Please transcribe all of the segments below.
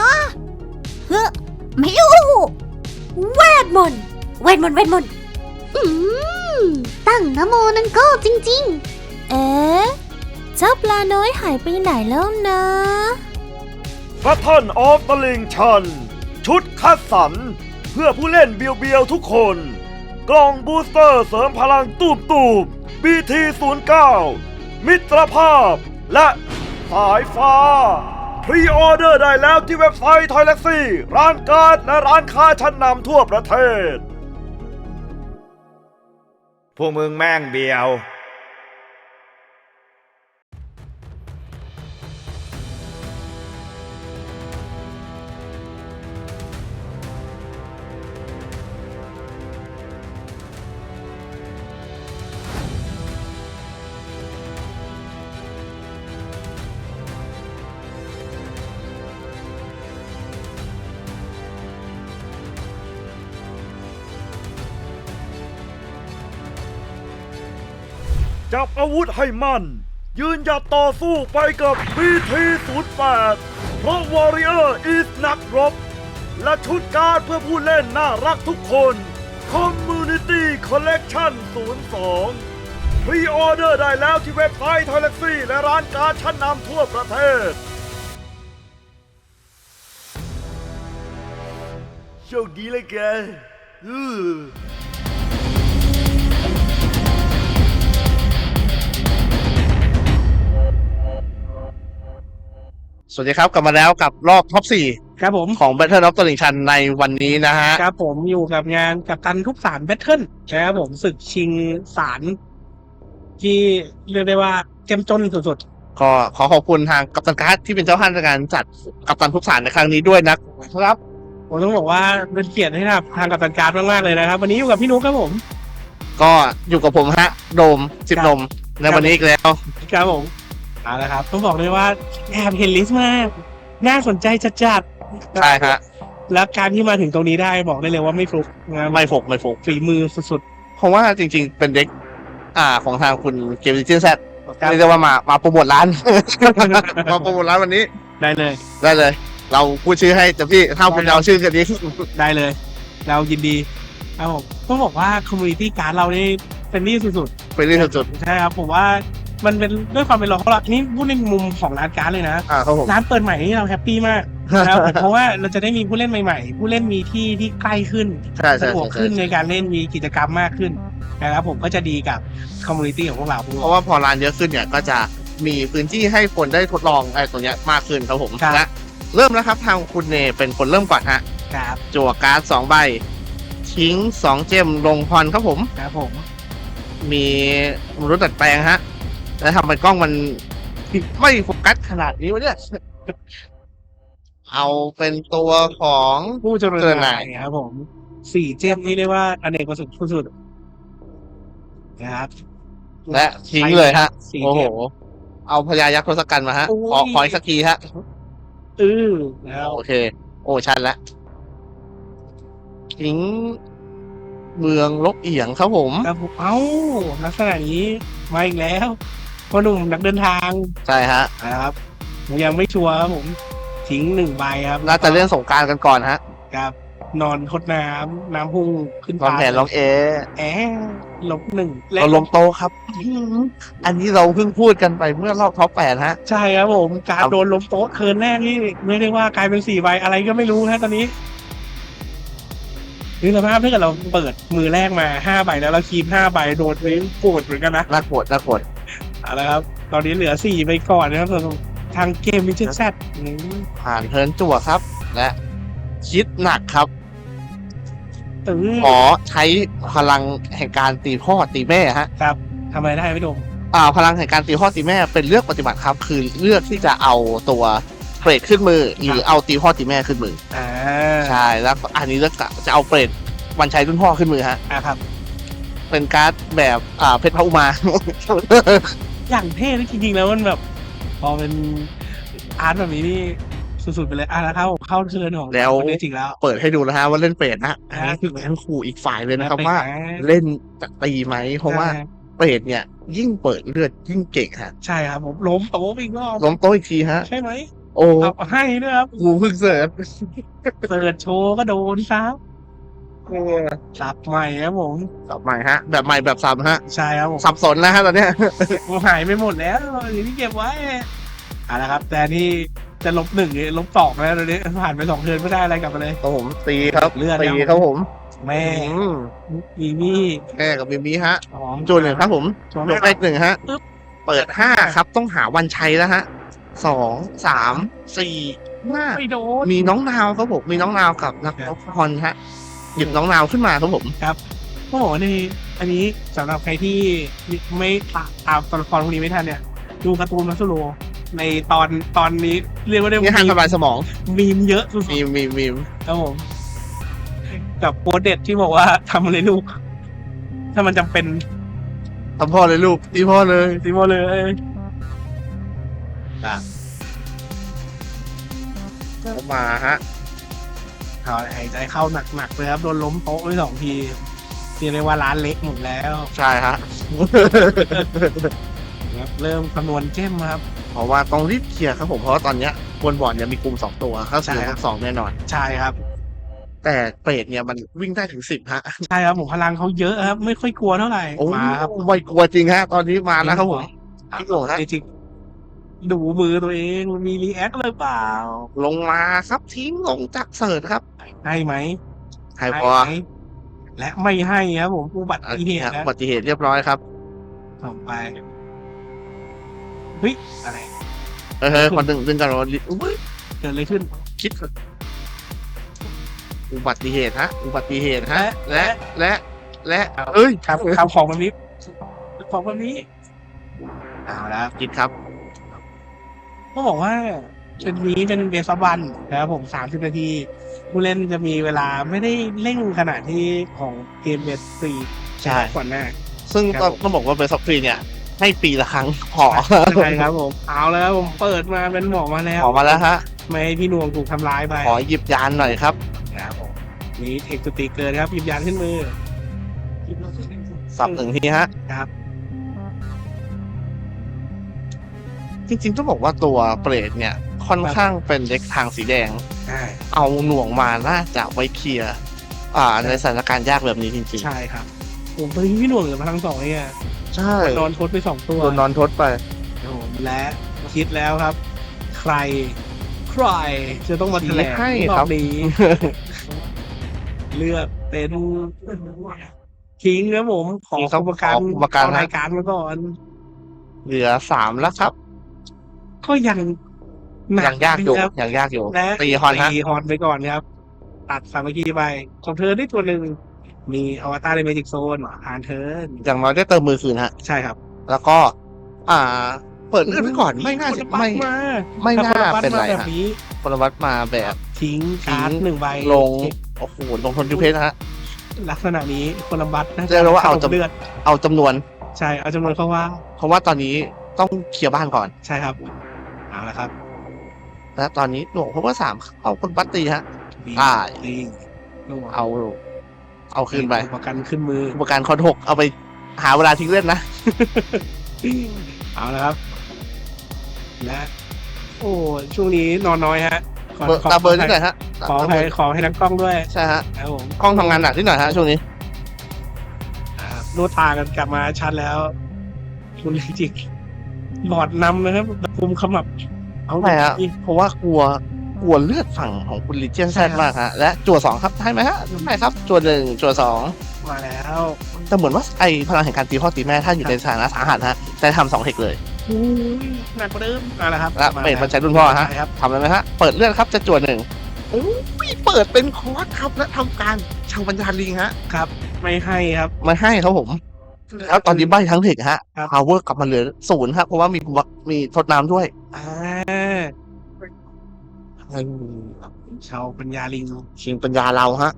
เหรอเฮ้อไม่รู้เวทมนต์เวทมนต์เวทมนต์อืมตั้งนะโมนั่นก็จริงเอ๊ะเจ้าปลาน้อยหายไปไหนแล้วนะ พระท่านออฟตลิงชัน ชุดคัดสรรเพื่อผู้เล่นเบียวๆทุกคน กล่องบูสเตอร์เสริมพลังตูบตูบ BT09 มิตรภาพและสายฟ้า พรีออเดอร์ได้แล้วที่เว็บไซต์ทอยเล็กซี่ร้านการ์ดและร้านค้าชั้นนำทั่วประเทศ พวกมึงแม่งเบียว จับอาวุธให้มั่น ยืนหยัดต่อสู้ไปกับ BT08 เพราะ Warrior is นักรบ และชุดการ์ดเพื่อผู้เล่นน่ารักทุกคน Community Collection 02พรีออเดอร์ได้แล้วที่เว็บไซต์ t อย l ล็กซี่และร้านการ์ดชั้นนำทั่วประเทศ โชคดีเลยแกอือ วัสดีครับ กลับมาแล้วกับรอบท็อปครับผม4ของ Battle of ตลิ่งชันในวันนี้นะฮะ ครับผมอยู่กับงานกับตันทุกสารแบทเทิลนะครับผมศึกชิงสารที่เรียกได้ว่าเจ้มจนสุดก็ขอขอบคุณทางกัปตันการ์ดที่เป็นเจ้าภาพในการจัดกัปตันทุกสารในครั้งนี้ด้วยนะครับๆผมต้องบอกว่าเป็นเกียรติให้กับทางกับตันการดมากๆเลยนะครับ วันนี้อยู่กับพี่นุ๊กครับผม ก็อยู่กับผมฮะ โดมสิบครับนมในวันนี้อีกแล้วครับผม เอาละครับต้องบอกเลยว่าแอบเห็นลิสต์มาก น่าสนใจจัดๆ ใช่ฮะแล้วการที่มาถึงตรงนี้ได้บอกได้เลยว่าไม่ฟลุกนะไม่ฝกไม่ฝกฝีมือสุดเพราะว่าจริงๆ เป็นเด็ก อ่า ของทางคุณเกมดิจิทัลแซดๆครับเรียกได้ว่ามามาโปรโมทร้าน มาโปรโมทร้านวันนี้ได้เลย ได้เลย เราพูดชื่อให้แต่พี่ถ้าคุณจะเอาชื่อกันนี้ ได้เลย เรายินดีครับผมต้องบอกว่าคอมมูนิตี้การ์ดเรานี่เป็นนี่สุดเป็นเรื่องจุดๆ ใช่ครับผมว่า มันเป็นด้วยความเป็นเราของเรานี่พูดในมุมของร้านการ์ดเลยนะ อ่าครับผม ร้านเปิดใหม่นี่เราแฮปปี้มากนะครับผมเพราะว่าเราจะได้มีผู้เล่นใหม่ๆ ผู้เล่นมีที่ที่ใกล้ขึ้นใช่สะใช่ดวกใช่ขึ้นในการเล่นมีกิจกรรมมากขึ้นนะครับผมก็จะดีกับคอมมูนิตี้ของพวกเราเพราะว่าพอร้านเยอะขึ้นเนี่ยก็จะมีพื้นที่ให้คนได้ทดลองไอ้ตัวเนี้ยมากขึ้นครับผมครับ และเริ่มแล้วครับทางคุณเนเป็นคนเริ่มก่อนฮะครับจั่วการ์ดสองใบ ทิ้งสองเจมลงพรครับผม ครับผมมีมนุษย์ดัดแปลงฮะ แล้วทำไมกล้องมันไม่โฟกัสขนาดนี้วะเนี่ย เอาเป็นตัวของผู้เจริญเจริญนานายยครับผมสี่เจมนี่เรียกว่าอเนกประสงค์สุดๆนะครับ และทิ้งเลยฮะสี่โอ้เจโหมเอาพญายักษ์ทศกัณฐ์มาฮะโอ้ยขอขออีกสักทีฮะเออนะครับโอเค โอ้ชันละทิ้งเมืองลบเอียงครับผมครับผมเอ้าลักษณะนี้มาอีกแล้ว พ่อหนุ่มนักเดินทางใช่ฮะ นะครับผมยังไม่ชัวร์ครับผมทิ้งหนึ่งใบครับน่าจะเล่นสงกรารกันก่อนฮะครับ นอนทดน้ำน้ำพุ่งขึ้นลองฟ้าแผนลองเอแอะลบหนึ่งเราลมโตครับ อันนี้เราเพิ่งพูดกันไปเมื่อรอบท็อปแปดฮะ ใช่ครับผมการครับ โดนล้มโต๊ะเคินแน่นี่ไม่ได้ว่ากลายเป็นสี่ใบอะไรก็ไม่รู้ฮะตอนนี้นึกสภาพถ้าเกิดเราเปิดมือแรกมาห้าใบแล้วเราคีบห้าใบโดนไปปวดเหมือนกันนะ น่ากดน่ากด เอาละครับ ตอนนี้เหลือสี่ไปก่อนนะครับส่วนทางเกมวิจิตแซดผ่านเทิร์นจั่วครับ และ คิดหนักครับตื้อขอใช้พลังแห่งการตีพ่อตีแม่ฮะ ครับทำอะไรได้ไม่ดมอ่าพลังแห่งการตีพ่อตีแม่เป็นเลือกปฏิบัติครับ คือเลือกที่จะเอาตัวเปรตขึ้นมือ หรือเอาตีพ่อตีแม่ขึ้นมืออ่าใช่แล้วอันนี้เลือกจะเอาเปรตวันชัยรุ่นพ่อขึ้นมือฮะอ่าครับ เป็นการ์ดแบบอ่าเพชรพระอุมา อย่างเท่เลยจริงๆแล้วมันแบบ พอเป็นอาร์ตแบบนี้นี่สุดๆไปเลยอะแล้วเข้าเข้าเชิญของแล้ว คนนี้จริงแล้ว เปิดให้ดูนะฮะว่าเล่นเปรตนะอ่าอันนี้คือการขู่อีกฝ่ายเลยนะครับไปว่าหเล่นจะตีไหมเพราะว่าอ่เปรตเนี่ย ยิ่งเปิดเลือดยิ่งเก่งฮะใช่ครับผมล้มโต๊ะอีกรอบล้มโต๊ะอีกทีฮะ ใช่ไหมโอ้เอาให้ด้วยครับกูเพิ่งเสิร์ชเปิดโชว์ก็โดน ครับสับใหม่ครับผมแบบใหม่ฮะ แบบใหม่แบบซ้ำฮะ ใช่ครับผมสับสนนะฮะตอนเนี้ยหายไปหมดแล้วอย่างที่เก็บไว้เอาละครับ แต่นี่จะลบหนึ่งหรือลบสองแล้วตอนนี้ผ่านไปสองเดือนไม่ได้อะไรกลับมาเลยครับผมตีครับเลือดตีครับครับผม แม่อืมมีมี่แม่กับมิมิฮะหอมจูนหนึ่งครับผมชวนยแม่กเลขหนึ่งฮะปึ๊บเปิดห้าครับ ต้องหาวันชัยแล้วฮะสองสามสี่ห้าไม่โดนมีน้องนาวครับผมมีน้องนาวกับนักครับพรฮะ หยิบน้องนาวขึ้นมาครับผมโอ้โหในอันนี้สำหรับใครที่ไม่ตาตามตัวละครพวกนี้ไม่ทันเนี่ย ดูการ์ตูนมาสโลในตอนตอนนี้เรียกว่าได้นี่หันมีสบายสมองมีมเยอะสุดมีมีมีๆครับผมกับโปรเด็ดที่บอกว่าทำอะไรลูก ถ้ามันจำเป็นทำพ่อเลยลูกตีพ่อเลยซิโมเลยมาฮะ เอาหายใจเข้าหนักๆเลยครับ โดนล้มโต๊ะไปสองทีเรียกได้ว่าร้านเล็กหมดแล้วใช่ฮะ ครับเริ่มคำนวณเจ้มครับ เพราะว่าต้องรีบเคลียร์ครับผมเพราะว่าตอนเนี้ยบนบอร์ดเนี่ยมีกลุ่มสองตัวครับใช่คือครับสองแน่นอน ใช่ครับ แต่เปรตเนี่ยมันวิ่งได้ถึงสิบฮะใช่ครับผมพลังเขาเยอะครับ ไม่ค่อยกลัวเท่าไหร่โอ้มาครับไม่กลัวจริงฮะ ตอนนี้มาแล้วครับผมพี่หลงฮะจริงๆ ดูมือตัวเองมีรีแอคหรือเปล่า ลงมาครับทิ้งลงจากเสิร์ตครับให้ไหมไฮพอไหมและไม่ให้ครับผมอุบัติเหตุฮะนะอุบัติเหตุเรียบร้อยครับ ต่อไปเฮ้ยอะไรเออคนดึงดึงกันรถอุ๊ยเกิดอะไรขึ้น คิด อุบัติเหตุฮะ อุบัติเหตุฮะ และ และ และเอ้ยครับทำของแบบนี้ของแบบนี้เอาละ คิดครับ ต้องบอกว่าชุดนี้เป็นเบสบันนะครับผมสามสิบนาที ผู้เล่นจะมีเวลาไม่ได้เร่งขนาดที่ของเกมเบสซีใช่ ก่อนหน้า ซึ่งครับต้องต้องบอกว่าเป็นซอฟต์แวร์เนี่ย ให้ปีละครั้งพอใช่ครับผมเอาแล้วครับผมเปิดมาเป็นหมอกมาแล้วออกมาแล้วฮะ ไม่ให้พี่นวงถูกทำร้ายไปขอหยิบยานหน่อยครับครับผมนี่เทคสติกเกินครับหยิบยานขึ้นมือสับหนึ่งทีฮะ ครับ จริงๆต้องบอกว่าตัวเปรตเนี่ยค่อนข้างเป็นเด็กทางสีแดง ใช่เอาหน่วงมาน่าจะไว้เคลียร์อ่าในสถานการณ์ยากแบบนี้จริงใช่ครับผมตอนนี้พี่หนวงเหลือพลังสองเนี่ยๆใช่นอนทดไปสองตัวโดนนอนทดไปครับผมและคิดแล้วครับ ใคร ใครจะต้องมาแถลงให้รอครับบนี้ เลือกเป็นคิงครับผม ขอคิงครับอุปการขออุปการขอนะรายการมาก่อน เหลือสามแล้วครับ ก็ยังหนัยังยากอยู่ครับยังยากอยู่และตีฮอนฮะตีฮอนไปก่อนครับ ตัดสามัคคีไปของเธอได้ตัวหนึ่งมีอวตารในเมจิกโซนผ่านเทิร์นอย่างน้อยได้เติมมือคืนฮะ ใช่ครับ แล้วก็ อ่า เปิดเลื่อนไปก่อนไม่น่าจะไม่มาไม่น่าถ้คละเป็นไรมาแบบฮะนี้พลวัตมาแบบทิ้งการ์ดทิ้งหนึ่งใบลงโอ้โหลงทนยูเพชรฮะลักษณะนี้คนละบัตนะเรียกได้ว่าเอาจำเลือดเอาจำนวน ใช่เอาจำนวนเข้าว่า เพราะว่าตอนนี้ต้องเคลียร์บ้านก่อนใช่ครับ เอาละครับและตอนนี้หน่วงเพราะว่าสามเอาคนบัตตีฮะดีได้ดีลงเอา เอาคืนไปประกันขึ้นมือ อุปการคอนหกเอาไปหาเวลาทิ้งเล่นนะ เอาละครับ และ โอ้ช่วงนี้นอนน้อยฮะขอเบอร์ขอตาเบอร์นิดหน่อยฮะขอให้ขอให้นักกล้องด้วยใช่ฮะครับผมกล้องทำงานหนักนิดหน่อยฮะช่วงนี้ อ่ารูดตากันกลับมาชัดแล้ว คุณจริงๆหลอดนำนะครับภูมิขมับ เอาใช่ฮะเพราะว่ากลัวกลัวเลือดฝั่งของคุณลิเจียนแซดมากฮะและจั่วสองครับได้ไหมฮะได้ครับจั่วหนึ่งจั่วสองมาแล้ว แต่เหมือนว่าไอพลังแห่งการตีพ่อตีแม่ถ้าอยู่ในสถานะสาหัสฮะแต่ทำสองเทคเลยอุ้ยหนักกว่าเดิมเอาละครับและมาเปรตมันใช้รุ่นพ่อฮะใช่ครับทำอะไรไหมฮะเปิดเลือดครับจะจั่วหนึ่งอุ้ยเปิดเป็นคอร์สครับและทำการชาวปัญญาลิงฮะครับ ไม่ให้ครับมาให้ครับผมแล้วตอนนี้ใบทั้งเทคฮะครับพาวเวอร์กลับมาเหลือศูนย์ครับเพราะว่ามีมีทดน้ำด้วยอ่า ชาวปัญญาลิงชิงปัญญาเราฮะ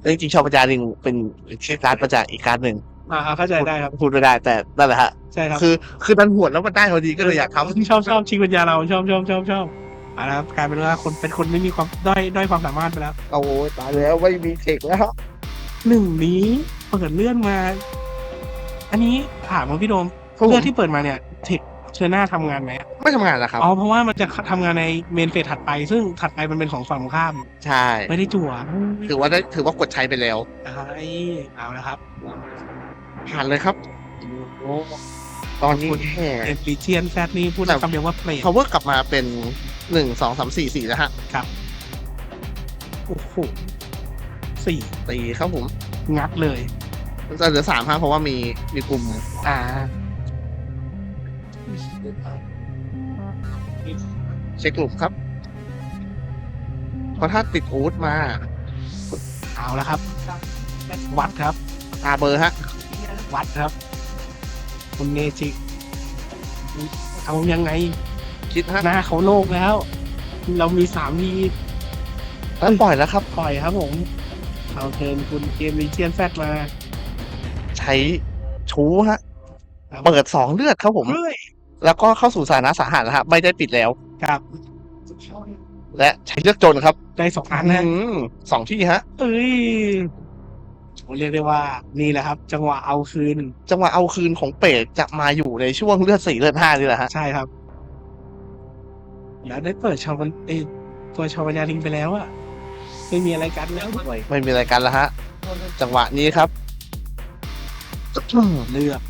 แต่จริงๆชาวปัญญาลิงเป็นเช็คการ์ดมาจากอีกการ์ดหนึ่งอ่าเข้าใจได้ครับพูดไม่ได้แต่นั่นแหละฮะใช่ครับคือคือดันหวดแล้วมันได้พอดีก็เลยอยากทำชอบชอบชิงปัญญาเราชอบชอบชอบชอบเอาละครับกลายเป็นว่าคนเป็นคนไม่มีความด้อยด้อยความสามารถไปแล้วโอ้ยตายแล้วไม่มีเทคแล้วหนึ่งนี้เปิดเลื่อนมา อันนี้ถามว่าพี่โดมครับผมเลื่อนที่เปิดมาเนี่ยเทค เชอร์หน้าทำงานไหมไม่ทำงานแล้วครับ อ๋อ เพราะว่ามันจะทำงานในเมนเฟสถัดไป ซึ่งถัดไปมันเป็นของฝั่งตรงข้าม ใช่ ไม่ได้จั่วถือว่าได้ถือว่ากดใช้ไปแล้ว ไอ้เอาแล้วครับผ่านเลยครับ ตอนนี้แค่เอ็นลิเชียนแซดนี่พูดแต่คำเดียวว่าเปรต power กลับมาเป็นหนึ่งสองสามสี่สี่แล้วฮะครับ โอ้โหสี่ตีครับผม งัดเลย จะเหลือสามฮะเพราะว่ามีมีกลุ่มอ่า เช็คกลุ่มครับ เพราะถ้าติดอูดมา เอาแล้วครับ วัดครับ ตาเบอร์ฮะ วัดครับ คุณเนจิเอายังไง คิดฮะหน้าเขาโลกแล้ว เรามีสามทีแล้วปล่อยแล้วครับ ปล่อยครับผมเอาเทิร์นคุณเกมลิเชียนแซดมา ใช้ชูฮะ เปิดสองเลือดครับผมเฮ้ย แล้วก็เข้าสู่สถานะสาหัสแล้วฮะไม่ได้ปิดแล้ว ครับ และใช้เลือกจนครับได้สองอันนะอืมสองที่ฮะ เอ้ยผมเรียกได้ว่านี่แหละครับ จังหวะเอาคืน จังหวะเอาคืนของเปรตจะมาอยู่ในช่วงเลือดสี่เลือดห้านี่แหละฮะใช่ครับ แล้วได้เปิดชาวบันเอยตัวชาวบัญญาทิ้งไปแล้วอะไม่มีอะไรกันแล้วไม่มีอะไรกันแล้วฮะ จังหวะนี้ครับ เลือก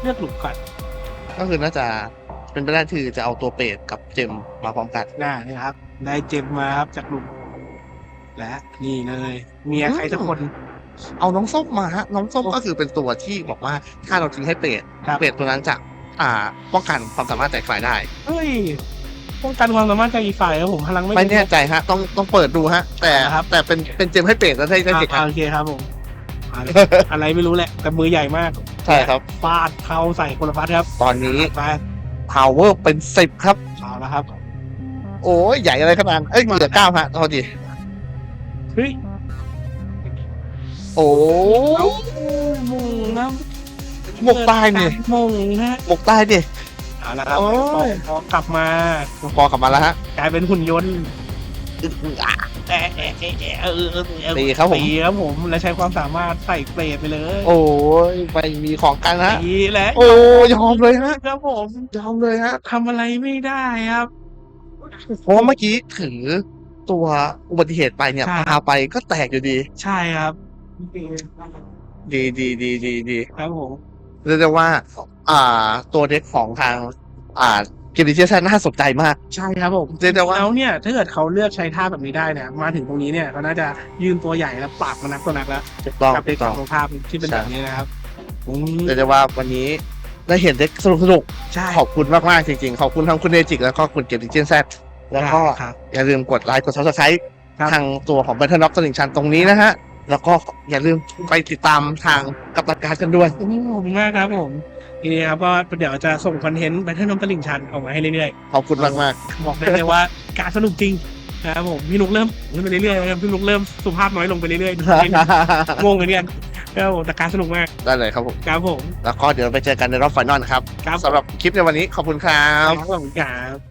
เลือกหลุมก่อน ก็คือน่าจะเป็นไปได้คือจะเอาตัวเปรตกับเจมมาพร้อมกันหน้าเนี่ยครับ ได้เจมมาครับจากหลุมและนี่เลย เมียใครสักคน เอาน้องส้มมาฮะ น้องส้มก็คือเป็นตัวที่บอกว่าถ้าเราทิ้งให้เปรตครับเปรตตัวนั้นจะอ่า ป้องกันความสามารถแตกฝ่ายได้เฮ้ยป้องกันความสามารถจากอีกฝ่ายครับผมพลังไม่ไม่แน่ใจฮะ ต้องต้องเปิดดูฮะ แต่ครับแต่เป็นเป็นเจมให้เปรตแล้วได้ได้เด็กอ่าโอเคครับผมอะไรอะไรไม่รู้แหละ แต่มือใหญ่มาก ใช่ครับฟาดเข้าใส่คนละพัดครับตอนนี้ไป power เป็นสิบครับ เอาแล้วครับ โอ้ยใหญ่อะไรขนาดนั้นเอ้ยเหลือเก้าฮะโทษดีเฮ้ยโอ้เอามงนะหมกใต้นี่มงนะหมกใต้ดิเอาละครับโอ้ยพอกลับมาพอกลับมาแล้วฮะกลายเป็นหุ่นยนต์ ตีครับผม ตีครับผมและใช้ความสามารถใส่เปรตไปเลยโอ้ยไม่มีของกันฮะ ตีและโอ้ยอมเลยฮะ ครับผมยอมเลยฮะ ทำอะไรไม่ได้ครับ เพราะว่าเมื่อกี้ถือตัวอุบัติเหตุไปเนี่ยใช่ พาไปก็แตกอยู่ดี ใช่ครับดีดีดีดีดีครับผมเรียกได้ว่า อ่า ตัวเด็กของทาง อ่า กิริเชียแซนน่าสนใจมาก ใช่ครับผมเรียกได้ว่า แล้วเนี่ยถ้าเกิดเขาเลือกใช้ท่าแบบนี้ได้เนี่ยมาถึงตรงนี้เนี่ยเขาน่าจะยืนตัวใหญ่แล้วปราบมานักตัวนักแล้วถูกต้องกับเด็ถูกกต้ขอองงตรงข้ามที่เป็นใช่ แบบนี้นะครับอืมเรียกได้ว่าวันนี้ได้เห็นเด็กสนุกสนุกใช่ขอบคุณมากมากๆจริงๆ ขอบคุณทั้งคุณเนจิกแล้วก็คุณเกมดิเจนแซแล้วก็ ครับ อย่าลืมกดไลค์กดซับสไครต์ครับ ทางตัวของ Battle of ตลิ่งชันตรงนี้นะฮะ แล้วก็อย่าลืมไปติดตามทางกับตันการกันด้วยขอบคุณมากครับผม ทีนี้ครับก็เดี๋ยวจะส่งคอนเทนต์ไปที่น้องตลิ่งชันออกมาให้เรื่อยขอบคุณมากมากๆบอกได้เลยว่าการสนุกจริงนะครับผมพี่นุกเริ่มขึ้นไปเรื่อยๆนะครับพี่นุกเริ่มสุภาพน้อยลงไปเรื่อยๆๆงงเหมือนกันครับผมแต่การสนุกมากได้เลยครับผม ครับผมแล้วก็เดี๋ยวไปเจอกันในรอบไฟนอลครับครับสำหรับคลิปในวันนี้ขอบคุณครับขอบคุณครับ